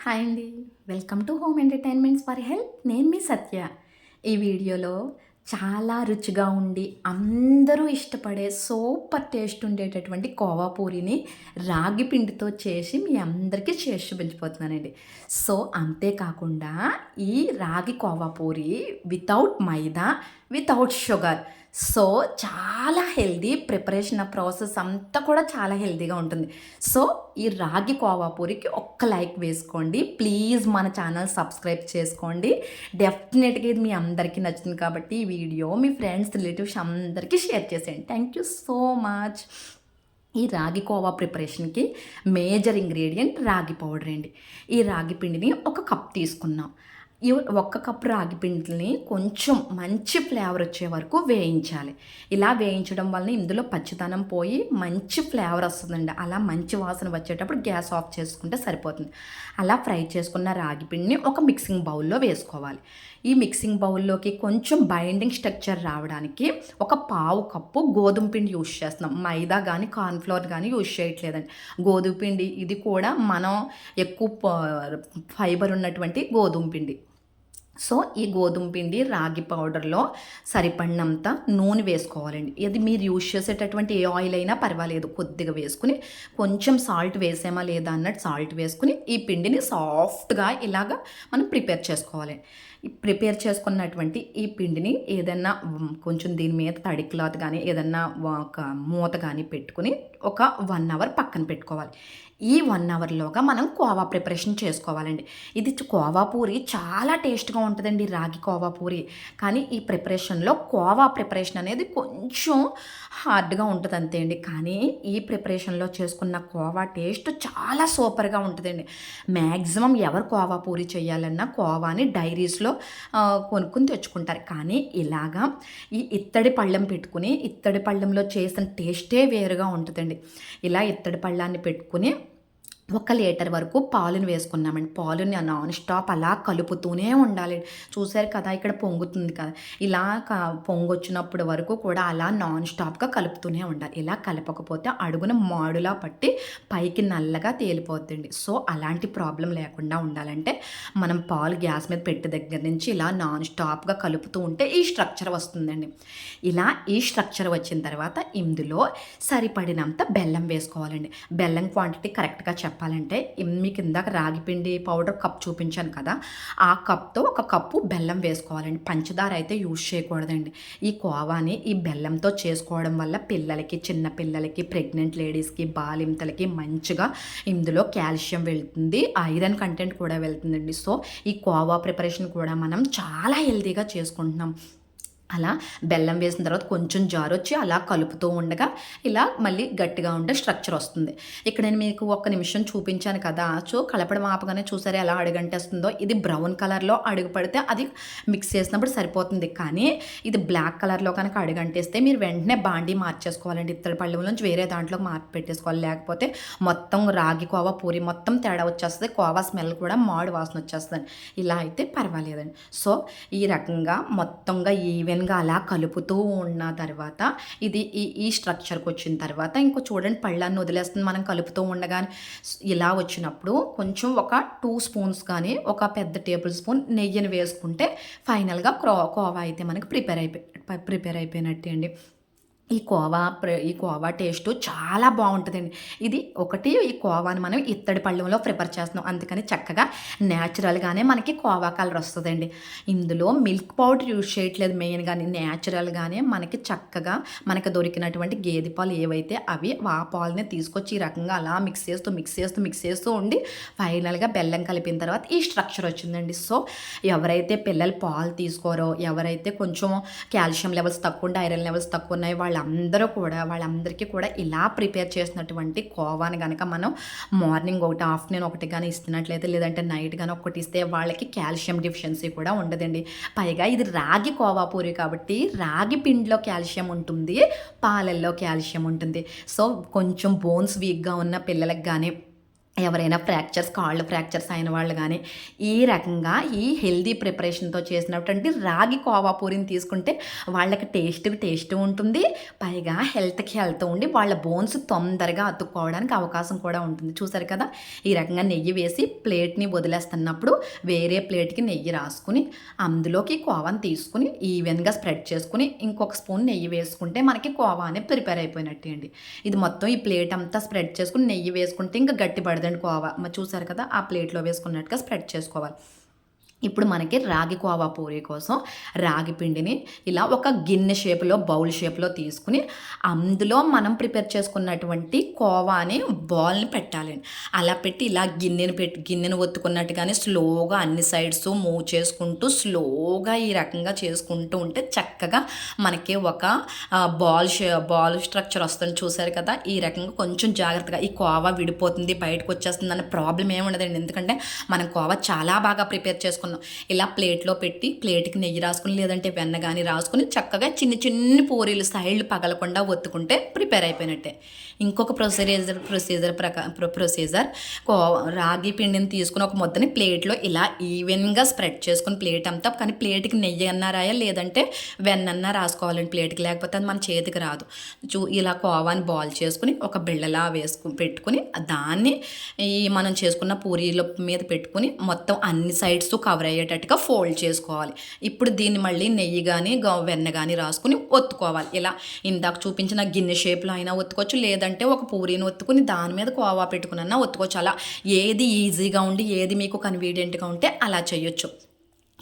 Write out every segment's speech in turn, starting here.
Hi అండి. Welcome to home entertainments for health నేను మీ సత్య. ఈ వీడియోలో చాలా రుచిగా ఉండి అందరూ ఇష్టపడే సూపర్ టేస్ట్ ఉండేటటువంటి కోవా పూరిని రాగి పిండితో చేసి మీ అందరికీ చేసి చూపించిపోతున్నానండి సో అంతేకాకుండా ఈ ragi kova puri without maida without sugar so చాలా హెల్దీ ప్రిపరేషన్ ప్రాసెస్ అంతా కూడా చాలా హెల్దీగా ఉంటుంది. సో ఈ రాగి కోవా పూరికి ఒక్క లైక్ వేసుకోండి. ప్లీజ్ మన ఛానల్ సబ్స్క్రైబ్ చేసుకోండి. డెఫినెట్గా ఇది మీ అందరికీ నచ్చుతుంది కాబట్టి ఈ వీడియో మీ ఫ్రెండ్స్ రిలేటివ్స్ అందరికీ షేర్ చేసేయండి. థ్యాంక్ యూ సో మచ్ ఈ రాగి కోవా ప్రిపరేషన్కి మేజర్ ఇంగ్రీడియంట్ రాగి పౌడర్ అండి. ఈ రాగి పిండిని ఒక కప్ తీసుకున్నాం. ఒక్క కప్పు రాగి పిండిని కొంచెం మంచి ఫ్లేవర్ వచ్చే వరకు వేయించాలి. ఇలా వేయించడం వల్ల ఇందులో పచ్చితనం పోయి మంచి ఫ్లేవర్ వస్తుందండి. అలా మంచి వాసన వచ్చేటప్పుడు గ్యాస్ ఆఫ్ చేసుకుంటే సరిపోతుంది. అలా ఫ్రై చేసుకున్న రాగి పిండిని ఒక మిక్సింగ్ బౌల్లో వేసుకోవాలి. ఈ మిక్సింగ్ బౌల్లోకి కొంచెం బైండింగ్ స్ట్రక్చర్ రావడానికి ఒక పావు కప్పు గోధుమ పిండి యూజ్ చేస్తున్నాం. మైదా కానీ కార్న్ఫ్లోర్ కానీ యూజ్ చేయట్లేదండి. గోధుమ పిండి ఇది కూడా మనం ఎక్కువ ఫైబర్ ఉన్నటువంటి గోధుమ పిండి. సో ఈ గోధుమ పిండి రాగి పౌడర్లో సరిపడినంత నూనె వేసుకోవాలండి. ఇది మీరు యూజ్ చేసేటటువంటి ఏ ఆయిల్ అయినా పర్వాలేదు. కొద్దిగా వేసుకుని కొంచెం సాల్ట్ వేసామా లేదా అన్నట్టు సాల్ట్ వేసుకుని ఈ పిండిని సాఫ్ట్గా ఇలాగా మనం ప్రిపేర్ చేసుకోవాలి. ప్రిపేర్ చేసుకున్నటువంటి ఈ పిండిని ఏదన్నా కొంచెం దీని మీద తడి క్లాత్ కానీ ఏదన్నా ఒక మూత కానీ పెట్టుకుని ఒక వన్ అవర్ పక్కన పెట్టుకోవాలి. ఈ వన్ అవర్లోగా మనం కోవా ప్రిపరేషన్ చేసుకోవాలండి. ఇది కోవా పూరి చాలా టేస్ట్గా ఉంటుందండి రాగి కోవా పూరి. కానీ ఈ ప్రిపరేషన్లో కోవా ప్రిపరేషన్ అనేది కొంచెం హార్డ్గా ఉంటుంది అంతే అండి. కానీ ఈ ప్రిపరేషన్లో చేసుకున్న కోవా టేస్ట్ చాలా సూపర్గా ఉంటుందండి. మ్యాక్సిమం ఎవరు కోవా పూరి చేయాలన్నా కోవాని డైరీస్లో కొనుక్కుని తెచ్చుకుంటారు. కానీ ఇలాగా ఈ ఇత్తడి పళ్ళెం పెట్టుకుని ఇత్తడి పళ్ళెంలో చేసిన టేస్టే వేరుగా ఉంటుందండి. ఇలా ఇత్తడి పళ్ళాన్ని పెట్టుకుని ఒక లీటర్ వరకు పాలుని వేసుకున్నామండి. పాలుని నాన్ స్టాప్ అలా కలుపుతూనే ఉండాలి. చూసారు కదా ఇక్కడ పొంగుతుంది కదా. ఇలా పొంగొచ్చినప్పుడు వరకు కూడా అలా నాన్ స్టాప్గా కలుపుతూనే ఉండాలి. ఇలా కలపకపోతే అడుగున మాడులా పట్టి పైకి నల్లగా తేలిపోతుంది సో అలాంటి ప్రాబ్లం లేకుండా ఉండాలంటే మనం పాలు గ్యాస్ మీద పెట్టి దగ్గర నుంచి ఇలా నాన్ స్టాప్గా కలుపుతూ ఉంటే ఈ స్ట్రక్చర్ వస్తుందండి. ఇలా ఈ స్ట్రక్చర్ వచ్చిన తర్వాత ఇందులో సరిపడినంత బెల్లం వేసుకోవాలండి. బెల్లం క్వాంటిటీ కరెక్ట్గా చెప్పాలి చెప్పాలంటే మీకు ఇందాక రాగిపిండి పౌడర్ కప్ చూపించాను కదా ఆ కప్తో ఒక కప్పు బెల్లం వేసుకోవాలండి. పంచదార అయితే యూజ్ చేయకూడదండి. ఈ కోవాని ఈ బెల్లంతో చేసుకోవడం వల్ల పిల్లలకి చిన్న పిల్లలకి ప్రెగ్నెంట్ లేడీస్కి బాలింతలకి మంచిగా ఇందులో కాల్షియం వెళ్తుంది ఐరన్ కంటెంట్ కూడా వెళ్తుందండి. సో ఈ కోవా ప్రిపరేషన్ కూడా మనం చాలా హెల్తీగా చేసుకుంటున్నాం. అలా బెల్లం వేసిన తర్వాత కొంచెం జారు వచ్చి అలా కలుపుతూ ఉండగా ఇలా మళ్ళీ గట్టిగా ఉండే స్ట్రక్చర్ వస్తుంది. ఇక్కడ నేను మీకు ఒక్క నిమిషం చూపించాను కదా. సో కలపడం ఆపగానే చూసారు ఎలా అడుగంటేస్తుందో? ఇది బ్రౌన్ కలర్లో అడుగు పడితే అది మిక్స్ చేసినప్పుడు సరిపోతుంది. కానీ ఇది బ్లాక్ కలర్లో కనుక అడుగంటేస్తే మీరు వెంటనే బాండీ మార్చేసుకోవాలండి. ఇత్తడి పళ్ళెం నుంచి వేరే దాంట్లో మార్పు పెట్టేసుకోవాలి. లేకపోతే మొత్తం రాగి కోవా పూరి మొత్తం తేడా వచ్చేస్తుంది. కోవా స్మెల్ కూడా మాడు వాసన వచ్చేస్తుంది ఇలా అయితే పర్వాలేదండి. సో ఈ రకంగా మొత్తంగా ఈవెన్ ఈవెన్గా అలా కలుపుతూ ఉన్న తర్వాత ఇది ఈ ఈ స్ట్రక్చర్కి వచ్చిన తర్వాత ఇంకో చూడండి పళ్ళాన్ని వదిలేస్తుంది. మనం కలుపుతూ ఉండగానే ఇలా వచ్చినప్పుడు కొంచెం ఒక టూ స్పూన్స్ కానీ ఒక పెద్ద టేబుల్ స్పూన్ నెయ్యిని వేసుకుంటే ఫైనల్గా క్రో కోవా అయితే మనకి ప్రిపేర్ అయిపోయి ప్రిపేర్ అయిపోయినట్టే అండి ఈ కోవా ఈ కోవా టేస్ట్ చాలా బాగుంటుందండి. ఇది ఒకటి ఈ కోవాని మనం ఇత్తడి పళ్ళెంలో ప్రిపేర్ చేస్తున్నాం. అందుకని చక్కగా న్యాచురల్గానే మనకి కోవా కలర్ వస్తుందండి. ఇందులో మిల్క్ పౌడర్ యూజ్ చేయట్లేదు మెయిన్ కానీ న్యాచురల్గానే మనకి చక్కగా మనకి దొరికినటువంటి గేదె పాలు ఏవైతే అవి ఆ పాలని తీసుకొచ్చి ఈ రకంగా అలా మిక్స్ చేస్తూ మిక్స్ చేస్తూ మిక్స్ చేస్తూ ఉండి ఫైనల్గా బెల్లం కలిపిన తర్వాత ఈ స్ట్రక్చర్ వచ్చిందండి. సో ఎవరైతే పిల్లలు పాలు తీసుకోరో ఎవరైతే కొంచెం కాల్షియం లెవెల్స్ తక్కువ ఉంటే ఐరన్ లెవెల్స్ తక్కువ ఉన్నాయి వాళ్ళు వాళ్ళందరూ కూడా వాళ్ళందరికీ కూడా ఇలా ప్రిపేర్ చేసినటువంటి కోవాని కనుక మనం మార్నింగ్ ఒకటి ఆఫ్టర్నూన్ ఒకటి కానీ ఇస్తున్నట్లయితే లేదంటే నైట్ కానీ ఒకటి ఇస్తే వాళ్ళకి కాల్షియం డిఫిషియన్సీ కూడా ఉండదండి. పైగా ఇది రాగి కోవా పూరి కాబట్టి రాగి పిండిలో కాల్షియం ఉంటుంది పాలల్లో కాల్షియం ఉంటుంది. సో కొంచెం బోన్స్ వీక్గా ఉన్న పిల్లలకు కానీ ఎవరైనా ఫ్రాక్చర్స్ కాళ్ళు ఫ్రాక్చర్స్ అయిన వాళ్ళు కానీ ఈ రకంగా ఈ హెల్దీ ప్రిపరేషన్తో చేసినటువంటి రాగి కోవా పూరిని తీసుకుంటే వాళ్ళకి టేస్ట్ టేస్ట్ ఉంటుంది. పైగా హెల్త్కి హెల్త్ ఉండి వాళ్ళ బోన్స్ తొందరగా అతుక్కోవడానికి అవకాశం కూడా ఉంటుంది. చూసారు కదా? ఈ రకంగా నెయ్యి వేసి ప్లేట్ని వదిలేస్తున్నప్పుడు వేరే ప్లేట్కి నెయ్యి రాసుకుని అందులోకి కోవాని తీసుకుని ఈవెన్గా స్ప్రెడ్ చేసుకుని ఇంకొక స్పూన్ నెయ్యి వేసుకుంటే మనకి కోవా అనేది ప్రిపేర్ అయిపోయినట్టే అండి ఇది మొత్తం ఈ ప్లేట్ అంతా స్ప్రెడ్ చేసుకుని నెయ్యి వేసుకుంటే ఇంకా గట్టి పడదండి కోవా. చూసారు కదా ఆ ప్లేట్లో వేసుకున్నట్టుగా స్ప్రెడ్ చేసుకోవాలి. ఇప్పుడు మనకి రాగి కోవా పూరి కోసం రాగి పిండిని ఇలా ఒక గిన్నె షేప్లో బౌల్ షేప్లో తీసుకుని అందులో మనం ప్రిపేర్ చేసుకున్నటువంటి కోవాని బాల్ని పెట్టాలి. అలా పెట్టి ఇలా గిన్నెని పెట్టి గిన్నెను ఒత్తుకున్నట్టుగానే స్లోగా అన్ని సైడ్స్ మూవ్ చేసుకుంటూ స్లోగా ఈ రకంగా చేసుకుంటూ ఉంటే చక్కగా మనకి ఒక బాల్ షే బాల్ స్ట్రక్చర్ వస్తుంది. చూసారు కదా? ఈ రకంగా కొంచెం జాగ్రత్తగా ఈ కోవా విడిపోతుంది బయటకు వచ్చేస్తుంది అనే ప్రాబ్లం ఏముండదండి ఎందుకంటే మనం కోవా చాలా బాగా ప్రిపేర్ చేసుకున్నాం. ఇలా ప్లేట్లో పెట్టి ప్లేట్కి నెయ్యి రాసుకుని లేదంటే వెన్న కానీ రాసుకుని చక్కగా చిన్న చిన్ని పూరీలు సైడ్లు పగలకుండా ఒత్తుకుంటే ప్రిపేర్ అయిపోయినట్టే. ఇంకొక ప్రొసీజర్ ప్రొసీజర్ ప్రకా ప్రొసీజర్. కో రాగి పిండిని తీసుకుని ఒక ముద్దని ప్లేట్లో ఇలా ఈవెన్గా స్ప్రెడ్ చేసుకుని ప్లేట్ అంతా కానీ ప్లేట్కి నెయ్యి అన్నా రాయా? లేదంటే వెన్నన్నా రాసుకోవాలండి ప్లేట్కి. లేకపోతే అది మన చేతికి రాదు. చూ ఇలా కోవాని బాల్ చేసుకుని ఒక బిళ్ళలా వేసుకు పెట్టుకుని దాన్ని ఈ మనం చేసుకున్న పూరీల మీద పెట్టుకుని మొత్తం అన్ని సైడ్స్ కవర్ అయ్యేటట్టుగా ఫోల్డ్ చేసుకోవాలి. ఇప్పుడు దీన్ని మళ్ళీ నెయ్యి కానీ వెన్న కానీ రాసుకుని ఒత్తుకోవాలి. ఇలా ఇందాక చూపించిన గిన్నె షేప్లో అయినా ఒత్తుకోవచ్చు. లేదంటే ఒక పూరీని ఒత్తుకుని దాని మీద కోవా పెట్టుకున్నా ఒత్తుకోవచ్చు. అలా ఏది ఈజీగా ఉండి ఏది మీకు కన్వీనియంట్గా ఉంటే అలా చేయొచ్చు.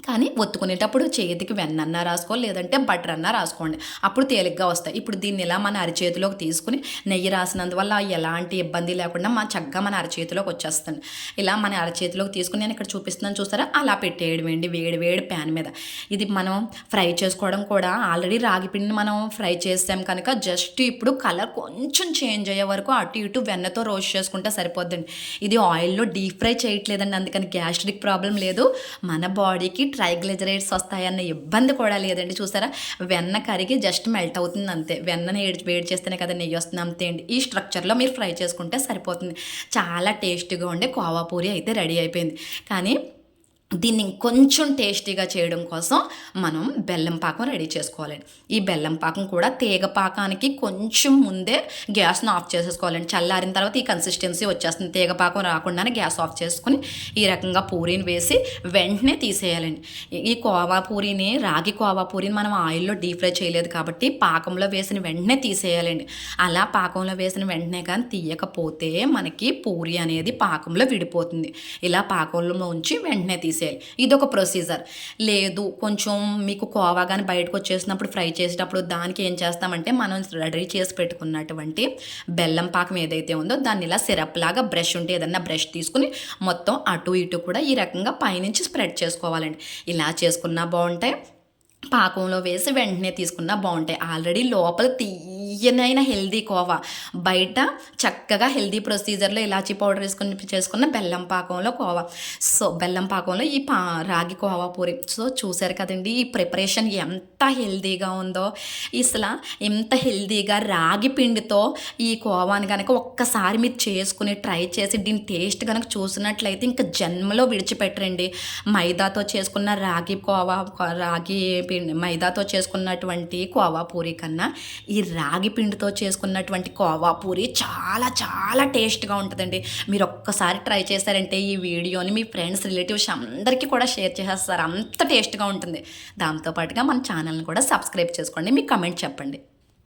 కానీ ఒత్తుకునేటప్పుడు చేతికి వెన్నన్నా రాసుకోవాలి లేదంటే బటర్ అన్నా రాసుకోండి. అప్పుడు తేలిగ్గా వస్తాయి. ఇప్పుడు దీన్ని ఇలా మన అరిచేతిలోకి తీసుకుని నెయ్యి రాసినందువల్ల ఎలాంటి ఇబ్బంది లేకుండా మన చక్కగా మన అరచేతిలోకి వచ్చేస్తుంది. ఇలా మన అరచేతిలోకి తీసుకుని నేను ఇక్కడ చూపిస్తున్నాను చూసారా? అలా పెట్టేయడం అండి వేడి వేడి ప్యాన్ మీద. ఇది మనం ఫ్రై చేసుకోవడం కూడా ఆల్రెడీ రాగి పిండిని మనం ఫ్రై చేసాం కనుక జస్ట్ ఇప్పుడు కలర్ కొంచెం చేంజ్ అయ్యే వరకు అటు ఇటు వెన్నతో రోస్ట్ చేసుకుంటే సరిపోద్దండి. ఇది ఆయిల్లో డీప్ ఫ్రై చేయట్లేదండి అందుకని గ్యాస్ట్రిక్ ప్రాబ్లం లేదు. మన బాడీకి ట్రైగ్లిజరైడ్స్ వస్తాయన్న ఇబ్బంది కూడా లేదండి చూసారా? వెన్న కరిగి జస్ట్ మెల్ట్ అవుతుంది అంతే. వెన్నని ఏడ్ వేడి చేస్తేనే కదా నెయ్యి వస్తుంది అంతే అండి. ఈ స్ట్రక్చర్లో మీరు ఫ్రై చేసుకుంటే సరిపోతుంది. చాలా టేస్టీగా ఉండే కోవా పూరి అయితే రెడీ అయిపోయింది. కానీ దీన్ని కొంచెం టేస్టీగా చేయడం కోసం మనం బెల్లం పాకం రెడీ చేసుకోవాలండి ఈ బెల్లం పాకం కూడా తీగ పాకానికి కొంచెం ముందే గ్యాస్ను ఆఫ్ చేసేసుకోవాలండి చల్లారిన తర్వాత ఈ కన్సిస్టెన్సీ వచ్చేస్తుంది. తీగ పాకం రాకుండానే గ్యాస్ ఆఫ్ చేసుకుని ఈ రకంగా పూరీని వేసి వెంటనే తీసేయాలండి ఈ కోవా పూరీని రాగి కోవా పూరీని మనం ఆయిల్లో డీప్ ఫ్రై చేయలేదు కాబట్టి పాకంలో వేసిన వెంటనే తీసేయాలండి అలా పాకంలో వేసిన వెంటనే కానీ తీయకపోతే మనకి పూరి అనేది పాకంలో విడిపోతుంది. ఇలా పాకంలో ఉంచి వెంటనే తీసేయాలి. ఇది ఒక ప్రొసీజర్. లేదు కొంచెం మీకు కోవా కానీ బయటకు వచ్చేసినప్పుడు ఫ్రై చేసేటప్పుడు దానికి ఏం చేస్తామంటే మనం రెడీ చేసి పెట్టుకున్నటువంటి బెల్లం పాకం ఏదైతే ఉందో దాన్ని ఇలా సిరప్ లాగా బ్రష్ ఉంటే ఏదన్నా బ్రష్ తీసుకుని మొత్తం అటు ఇటు కూడా ఈ రకంగా పైనుంచి స్ప్రెడ్ చేసుకోవాలండి. ఇలా చేసుకున్నా బాగుంటాయి. పాకంలో వేసి వెంటనే తీసుకున్నా బాగుంటాయి. ఆల్రెడీ లోపల తియ్యనైన హెల్దీ కోవా. బయట చక్కగా హెల్దీ ప్రొసీజర్లో ఇలాచీ పౌడర్ వేసుకుని చేసుకున్న బెల్లం పాకంలో కోవా. సో బెల్లం పాకంలో ఈ పా రాగి కోవా పూరి. సో చూసారు కదండి ఈ ప్రిపరేషన్ ఎంత హెల్దీగా ఉందో. ఇసలా ఎంత హెల్దీగా రాగి పిండితో ఈ కోవాని కనుక ఒక్కసారి మీరు చేసుకుని ట్రై చేసి దీని టేస్ట్ కనుక చూసినట్లయితే ఇంకా జన్మలో విడిచిపెట్టరండి. మైదాతో చేసుకున్న రాగి కోవా రాగి పిండి మైదాతో చేసుకున్నటువంటి కోవా పూరి కన్నా ఈ రాగి పిండితో చేసుకున్నటువంటి కోవా పూరి చాలా చాలా టేస్ట్గా ఉంటుందండి. మీరు ఒక్కసారి ట్రై చేశారంటే ఈ వీడియోని మీ ఫ్రెండ్స్ రిలేటివ్స్ అందరికీ కూడా షేర్ చేసేస్తారు. అంత టేస్ట్గా ఉంటుంది. దాంతోపాటుగా మన ఛానల్ని కూడా సబ్స్క్రైబ్ చేసుకోండి. మీ కమెంట్ చెప్పండి.